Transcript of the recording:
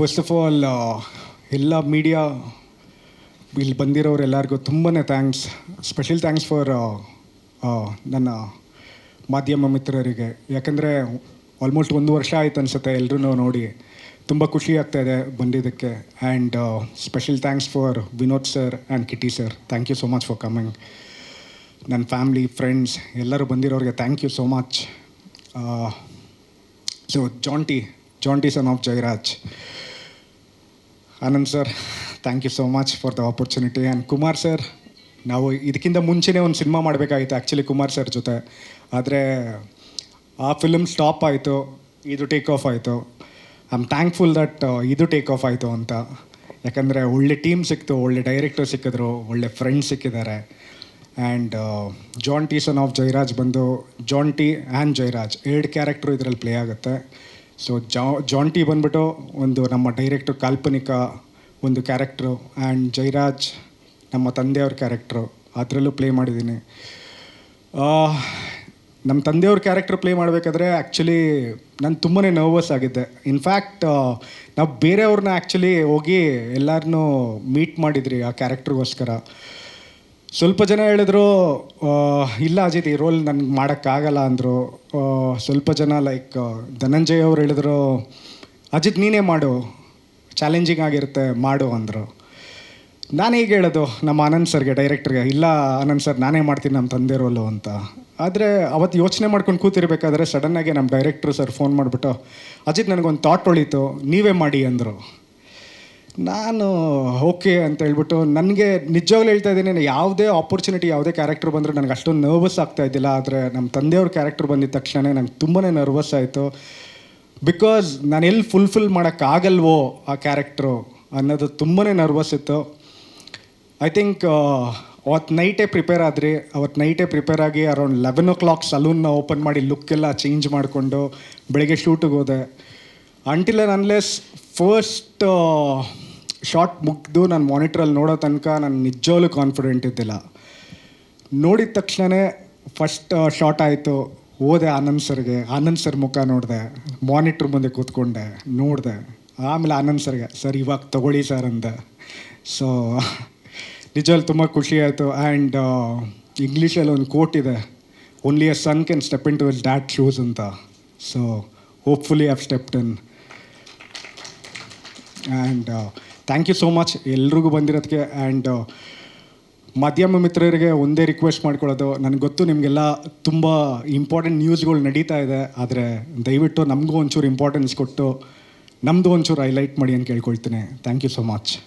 First of all ಎಲ್ಲ media ಇಲ್ಲಿ ಬಂದಿರೋರು ಎಲ್ಲರಿಗೂ ತುಂಬಾ ಥ್ಯಾಂಕ್ಸ್ ಸ್ಪೆಷಲ್ ಥ್ಯಾಂಕ್ಸ್ ಫಾರ್ ನನ್ನ ಮಾಧ್ಯಮ ಮಿತ್ರರಿಗೆ. ಯಾಕಂದರೆ ಆಲ್ಮೋಸ್ಟ್ ಒಂದು ವರ್ಷ ಆಯ್ತು ಅನಿಸುತ್ತೆ ಎಲ್ಲರೂ ನೋಡಿ. ತುಂಬ ಖುಷಿ ಆಗ್ತಾ ಇದೆ ಬಂದಿದ್ದಕ್ಕೆ. And special thanks for Vinod sir and Kitty sir thank you so much for coming ನನ್ನ ಫ್ಯಾಮ್ಲಿ ಫ್ರೆಂಡ್ಸ್ ಎಲ್ಲರೂ ಬಂದಿರೋರಿಗೆ thank you so much so Jonty Jonty son of Jayaraj Anand sir thank you so much for the opportunity and Kumar sir ನಾವು ಇದಕ್ಕಿಂತ ಮುಂಚೆನೇ ಒಂದು cinema ಮಾಡಬೇಕಾಗಿತ್ತು actually Kumar sir ಜೊತೆ. ಆದರೆ ಆ ಫಿಲ್ಮ್ ಸ್ಟಾಪ್ ಆಯಿತು, ಇದು ಟೇಕ್ ಆಫ್ ಆಯಿತು. ಐ ಆಮ್ ಥ್ಯಾಂಕ್ಫುಲ್ ದಟ್ ಇದು ಟೇಕ್ ಆಫ್ ಆಯಿತು ಅಂತ. ಯಾಕಂದರೆ ಒಳ್ಳೆ ಟೀಮ್ ಸಿಕ್ತು, ಒಳ್ಳೆ ಡೈರೆಕ್ಟರ್ ಸಿಕ್ಕಿದ್ರು, ಒಳ್ಳೆ ಫ್ರೆಂಡ್ಸ್ ಸಿಕ್ಕಿದ್ದಾರೆ. And Jonty son of Jayaraj ಬಂದು ಜಾನ್ ಟಿ ಆ್ಯಂಡ್ ಜಯರಾಜ್ ಎರಡು ಕ್ಯಾರೆಕ್ಟ್ರು ಇದರಲ್ಲಿ ಪ್ಲೇ ಆಗುತ್ತೆ. ಸೊ ಜಾ ಜಾಂಟಿ ಬಂದ್ಬಿಟ್ಟು ಒಂದು ನಮ್ಮ ಡೈರೆಕ್ಟ್ರು ಕಾಲ್ಪನಿಕ ಒಂದು ಕ್ಯಾರೆಕ್ಟ್ರು ಆ್ಯಂಡ್ ಜೈರಾಜ್ ನಮ್ಮ ತಂದೆಯವ್ರ ಕ್ಯಾರೆಕ್ಟ್ರು ಅದರಲ್ಲೂ ಪ್ಲೇ ಮಾಡಿದ್ದೀನಿ. ನಮ್ಮ ತಂದೆಯವ್ರ ಕ್ಯಾರೆಕ್ಟ್ರ್ ಪ್ಲೇ ಮಾಡಬೇಕಾದ್ರೆ ಆ್ಯಕ್ಚುಲಿ ನಾನು ತುಂಬಾ ನರ್ವಸ್ ಆಗಿದ್ದೆ. ಇನ್ಫ್ಯಾಕ್ಟ್ ನಾವು ಬೇರೆಯವ್ರನ್ನ ಆ್ಯಕ್ಚುಲಿ ಹೋಗಿ ಎಲ್ಲರನ್ನೂ ಮೀಟ್ ಮಾಡಿದ್ರಿ ಆ ಕ್ಯಾರೆಕ್ಟ್ರಿಗೋಸ್ಕರ ಸ್ವಲ್ಪ ಜನ ಹೇಳಿದ್ರು ಇಲ್ಲ ಅಜಿತ್, ಈ ರೋಲ್ ನನಗೆ ಮಾಡೋಕ್ಕಾಗಲ್ಲ ಅಂದರು. ಸ್ವಲ್ಪ ಜನ ಲೈಕ್ ಧನಂಜಯ್ ಅವ್ರು ಹೇಳಿದ್ರು, ಅಜಿತ್, ನೀನೇ ಮಾಡು. ಚಾಲೆಂಜಿಂಗ್ ಆಗಿರುತ್ತೆ, ಮಾಡು ಅಂದರು. ನಾನು ಹೇಗೆ ಹೇಳೋದು, ನಮ್ಮ ಆನಂದ್ ಸರ್ಗೆ ಡೈರೆಕ್ಟ್ರಿಗೆ ಇಲ್ಲ ಆನಂದ್ ಸರ್, ನಾನೇ ಮಾಡ್ತೀನಿ ನಮ್ಮ ತಂದೆ ರೋಲು ಅಂತ. ಆದರೆ ಅವತ್ತು ಯೋಚನೆ ಮಾಡ್ಕೊಂಡು ಕೂತಿರ್ಬೇಕಾದ್ರೆ ಸಡನ್ನಾಗಿ ನಮ್ಮ ಡೈರೆಕ್ಟ್ರು ಸರ್ ಫೋನ್ ಮಾಡಿಬಿಟ್ಟು, ಅಜಿತ್, ನನಗೊಂದು ಥಾಟ್ ಹೊಳೀತು ನೀವೇ ಮಾಡಿ ಅಂದರು. ನಾನು ಓಕೆ ಅಂತ ಹೇಳ್ಬಿಟ್ಟು ನನಗೆ ನಿಜವಾಗ್ಲೂ ಹೇಳ್ತಾ ಇದ್ದೀನಿ ಯಾವುದೇ ಆಪರ್ಚುನಿಟಿ ಯಾವುದೇ ಕ್ಯಾರೆಕ್ಟರ್ ಬಂದರೂ ನನಗೆ ಅಷ್ಟೊಂದು ನರ್ವಸ್ ಆಗ್ತಾ ಇದ್ದಿಲ್ಲ. ಆದರೆ ನಮ್ಮ ತಂದೆಯವ್ರ ಕ್ಯಾರೆಕ್ಟರ್ ಬಂದಿದ್ದ ತಕ್ಷಣ ನಂಗೆ ತುಂಬಾ ನರ್ವಸ್ ಆಯಿತು. ಬಿಕಾಸ್ ನಾನು ಎಲ್ಲಿ ಫುಲ್ಫಿಲ್ ಮಾಡೋಕ್ಕಾಗಲ್ವೋ ಆ ಕ್ಯಾರೆಕ್ಟ್ರು ಅನ್ನೋದು ತುಂಬಾ ನರ್ವಸ್ ಇತ್ತು. ಐ ಥಿಂಕ್ ಅವತ್ತು ನೈಟೇ ಪ್ರಿಪೇರ್ ಆದ್ರಿ. ಅವತ್ತು ನೈಟೇ ಪ್ರಿಪೇರ್ ಆಗಿ ಅರೌಂಡ್ ಲೆವೆನ್ ಓ ಕ್ಲಾಕ್ ಸಲೂನ್ನ ಓಪನ್ ಮಾಡಿ ಲುಕ್ ಎಲ್ಲ ಚೇಂಜ್ ಮಾಡಿಕೊಂಡು ಬೆಳಗ್ಗೆ ಶೂಟಿಗೆ ಹೋದೆ. ಅಂಟಿಲ್ ಅನ್ಲೆಸ್ ಫಸ್ಟ್ ಶಾರ್ಟ್ ಮುಗ್ದು ನಾನು ಮಾನಿಟ್ರಲ್ಲಿ ನೋಡೋ ತನಕ ನಾನು ನಿಜವಾಗ್ಲೂ ಕಾನ್ಫಿಡೆಂಟ್ ಇದ್ದಿಲ್ಲ. ನೋಡಿದ ತಕ್ಷಣವೇ ಫಸ್ಟ್ ಶಾರ್ಟ್ ಆಯಿತು. ಓದೆ ಆನಂದ್ ಸರ್ಗೆ ಆನಂದ್ ಸರ್ ಮುಖ ನೋಡಿದೆ. ಮಾನಿಟ್ರ್ ಮುಂದೆ ಕೂತ್ಕೊಂಡೆ. ನೋಡಿದೆ. ಆಮೇಲೆ ಆನಂದ್ ಸರ್ಗೆ ಸರ್, ಇವಾಗ ತಗೊಳ್ಳಿ ಸರ್ ಅಂದೆ. ಸೊ ನಿಜವಾಗ್ಲು ತುಂಬ ಖುಷಿ ಆಯಿತು. ಆ್ಯಂಡ್ ಇಂಗ್ಲೀಷಲ್ಲಿ ಒಂದು ಕೋಟ್ ಇದೆ. Only a son can step in to will that shoes ಅಂತ. So hopefully have stepped in and thank you so much ಎಲ್ರಿಗೂ ಬಂದಿರೋದಕ್ಕೆ. ಆ್ಯಂಡ್ ಮಾಧ್ಯಮ ಮಿತ್ರರಿಗೆ ಒಂದೇ ರಿಕ್ವೆಸ್ಟ್ ಮಾಡ್ಕೊಳ್ಳೋದು. ನನಗೆ ಗೊತ್ತು ನಿಮಗೆಲ್ಲ ತುಂಬ ಇಂಪಾರ್ಟೆಂಟ್ ನ್ಯೂಸ್ಗಳು ನಡೀತಾ ಇದೆ. ಆದರೆ ದಯವಿಟ್ಟು ನಮಗೂ ಒಂಚೂರು ಇಂಪಾರ್ಟೆನ್ಸ್ ಕೊಟ್ಟು ನಮ್ಮದು ಒಂಚೂರು ಹೈಲೈಟ್ ಮಾಡಿ ಅಂತ ಕೇಳ್ಕೊಳ್ತೀನಿ. Thank you so much